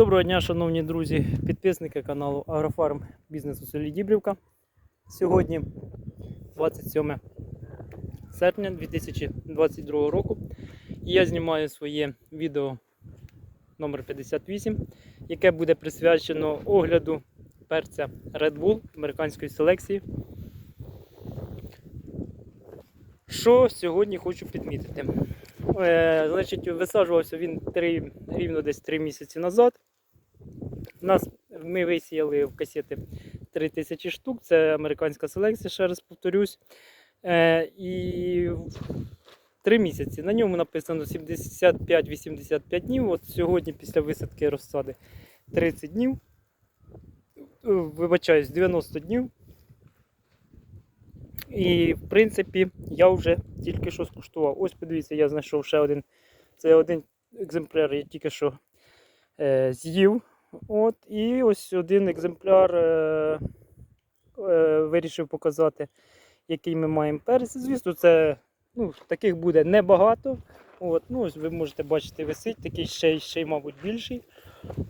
Доброго дня, шановні друзі, підписники каналу Агрофарм Бізнес у селі Дібрівка. Сьогодні 27 серпня 2022 року. Я знімаю своє відео номер 58, яке буде присвячено огляду перця Red Bull американської селекції. Що сьогодні хочу підмітити? Е, значить, висаджувався він 3, рівно десь 3 місяці назад. У нас ми висіяли в касети 3000 штук, це американська селекція, ще раз повторюсь. Е, і 3 місяці. На ньому написано 75-85 днів. От сьогодні, після висадки розсади, 30 днів. Е, Вибачаюсь, 90 днів. І, в принципі, я вже тільки що скуштував. Ось подивіться, я знайшов ще один. Це один екземпляр, я тільки що е, з'їв. От, І ось один екземпляр е, е, вирішив показати, який ми маємо перець. Звісно, це ну, таких буде небагато. От, ну, ось ви можете бачити, висить, такий ще, ще й, мабуть, більший.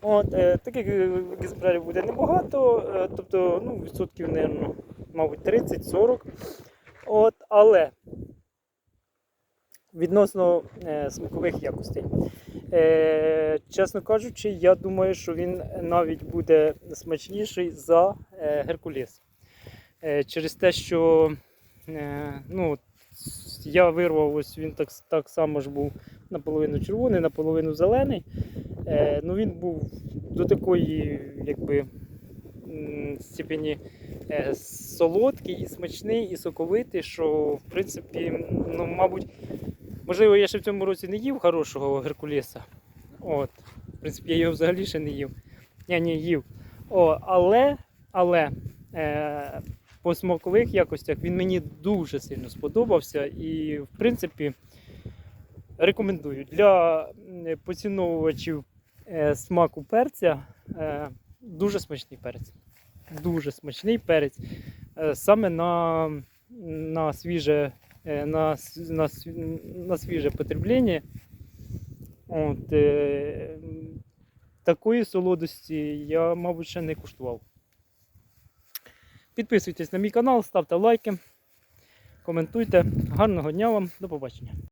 От, е, таких е, екземплярів буде небагато, е, тобто ну, відсотків, мабуть, 30-40. От, але відносно е, смакових якостей. Е, чесно кажучи, я думаю, що він навіть буде смачніший за е, Геркулес. Е, через те, що е, ну, я вирвав, ось він так, так само ж був наполовину червоний, наполовину зелений. Е, ну, він був до такої, якби степені е, солодкий і смачний, і соковитий, що в принципі, ну, мабуть, можливо, я ще в цьому році не їв хорошого Геркулеса. От. В принципі, я його взагалі ще не їв. Я не їв. О, але, але е, по смакових якостях він мені дуже сильно сподобався. І, в принципі, рекомендую для поціновувачів е, смаку перця. Е, дуже смачний перець. Дуже смачний перець. Е, саме на, на свіже. Е, На, на, на свіже потреблення. От, е, такої солодості я, мабуть, ще не куштував. Підписуйтесь на мій канал, ставте лайки, коментуйте. Гарного дня вам, до побачення.